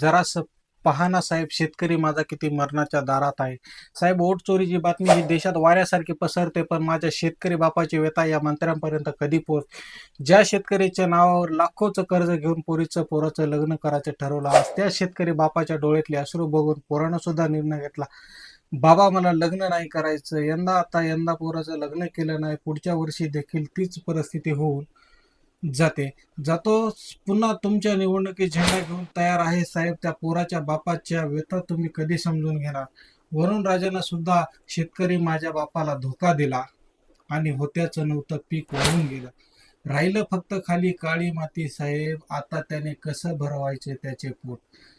जरास पहा ना साहेब शेतकरी माझा किती मरणाच्या दारात आहे. साहेब ओट चोरीची बातमी ही देशात वाऱ्यासारखी पसरते पण माझ्या शेतकरी बापाची व्यथा या मंत्र्यांपर्यंत कधी पोहोच? ज्या शेतकरीच्या नावावर लाखोचं कर्ज घेऊन पोरीचं पोराचं लग्न करायचं ठरवलं आज त्या शेतकरी बापाच्या डोळ्यातले अश्रू बघून पोरानं सुद्धा निर्णय घेतला. बाबा मला लग्न नाही करायचं. यंदा आता यंदा पोराचं लग्न केलं नाही पुढच्या वर्षी देखील तीच परिस्थिती होऊन जाते. जातो पुन्हा तुमच्या निवडणुकीत झेंडा घेऊन तयार आहे साहेब त्या पोराच्या बापाच्या व्यथा तुम्ही कधी समजून घेणार? वरुण राजानं सुद्धा शेतकरी माझ्या बापाला धोका दिला आणि होत्याचं नव्हतं पीक वाहून गेलं. राहिलं फक्त खाली काळी माती साहेब आता त्याने कसं भरवायचे त्याचे पोट?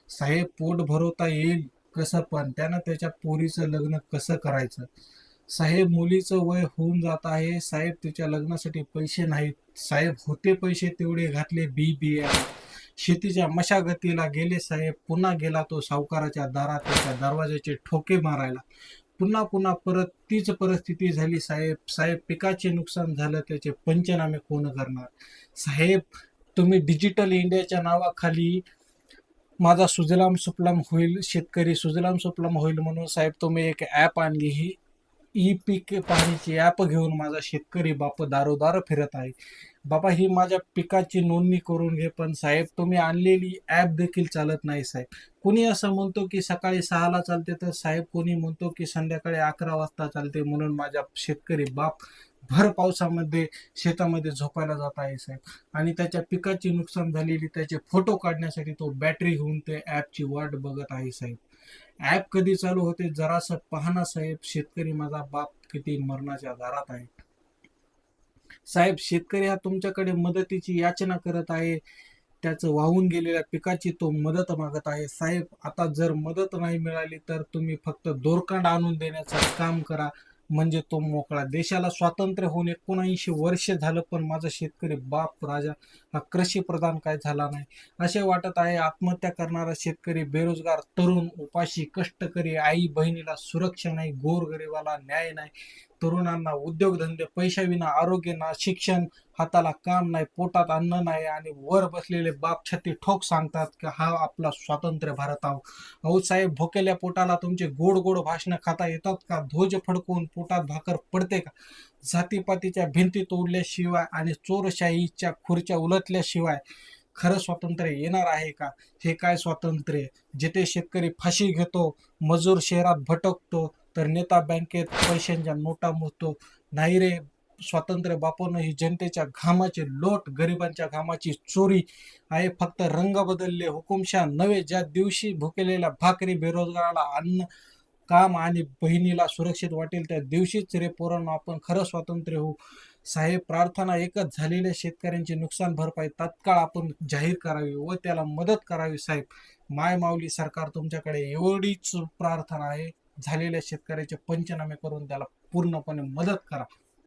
साहेब पोट भरवता येईल कसं? पण त्यानं त्याच्या पोरीचं लग्न कसं करायचं? साहेब मुलीचं वय होऊन जात आहे. साहेब तिच्या लग्नासाठी पैसे नाहीत. साहेब होते पैसे तेवढे घातले बी बी शेतीच्या मशागतीला गेले साहेब. पुन्हा गेला तो सावकाराच्या दारात त्याच्या दरवाजाचे ठोके मारायला. पुन्हा पुन्हा परत तीच परिस्थिती झाली साहेब. साहेब पिकाचे नुकसान झालं त्याचे पंचनामे कोण करणार? साहेब तुम्ही डिजिटल इंडियाच्या नावाखाली माझा सुजलाम सुफलाम होईल शेतकरी सुजलाम सुफलाम होईल म्हणून साहेब तुम्ही एक ॲप आणली ही. ई पीक पाहणीची ॲप घेऊन माझा शेतकरी बाप दारोदार फिरत आहे. बाबा ही माझ्या पिकाची नोंदणी करून घे पण साहेब तुम्ही आणलेली ॲप देखील चालत नाही साहेब. कोणी असं म्हणतो की सकाळी सहाला चालते तर साहेब कोणी म्हणतो की संध्याकाळी अकरा वाजता चालते म्हणून माझ्या शेतकरी बाप भर पावसामध्ये शेतामध्ये झोपायला जात आहे साहेब. आणि त्याच्या पिकाची नुकसान झालेली त्याचे फोटो काढण्यासाठी तो बॅटरी घेऊन ते ॲपची वाट बघत आहे साहेब. ॲप कधी चालू होते? जरासं पाहना साहेब. शेतकरी माझा बाप किती मरणाच्या दारात आहे. साहेब शेतकरी हा तुमच्याकडे मदतीची याचना करत आहे. त्याचं वाहून गेलेल्या पिकाची तो मदत मागत आहे. साहेब आता जर मदत नाही मिळाली तर तुम्ही फक्त दोरकांड आणून देण्याचं काम करा. म्हणजे तो मोकळा. देशाला स्वातंत्र्य होऊन एकोणऐंशी वर्ष झालं पण माझा शेतकरी बाप राजा हा कृषी प्रधान काय झाला नाही. असे वाटत आहे आत्महत्या करणारा शेतकरी बेरोजगार तरुण उपाशी कष्टकरी आई बहिणीला सुरक्षा नाही गोरगरिबाला न्याय नाही तरुणांना उद्योगधंदे पैशाविना आरोग्य ना शिक्षण हाताला काम नाही पोटात अन्न नाही आणि वर बसलेले बाप छत्ती ठोक सांगतात की हा आपला स्वातंत्र्य भारत आहो. अहो साहेब भोकेल्या पोटाला तुमचे गोड गोड भाषणं खाता येतात का? ध्वज फडकवून पोटात भाकर पडते का? जातीपातीच्या भिंती तोडल्याशिवाय आणि चोरशाहीच्या खुर्च्या उलटल्याशिवाय खरं स्वातंत्र्य येणार आहे का? हे काय स्वातंत्र्य? जिथे शेतकरी फाशी घेतो मजूर शहरात भटकतो तर नेता बँकेत पैशांच्या नोटा मोजतो. नाही रे स्वातंत्र्य बापून ही जनतेच्या घामाचे लोट गरिबांच्या घामाची चोरी आहे. फक्त रंग बदलले हुकुमशाह नवे ज्या दिवशी भुकेलेल्या भाकरी बेरोजगाराला अन्न काम आणि बहिणीला सुरक्षित वाटेल त्या दिवशीच रे पोरांना आपण खरं स्वातंत्र्य होऊ. साहेब प्रार्थना एकच झालेल्या शेतकऱ्यांची नुकसान भरपाई तात्काळ आपण जाहीर करावी व त्याला मदत करावी साहेब. माय माऊली सरकार तुमच्याकडे एवढीच प्रार्थना आहे. झालेल्या शेतकऱ्याचे पंचनामे करून त्याला पूर्णपणे मदत करा.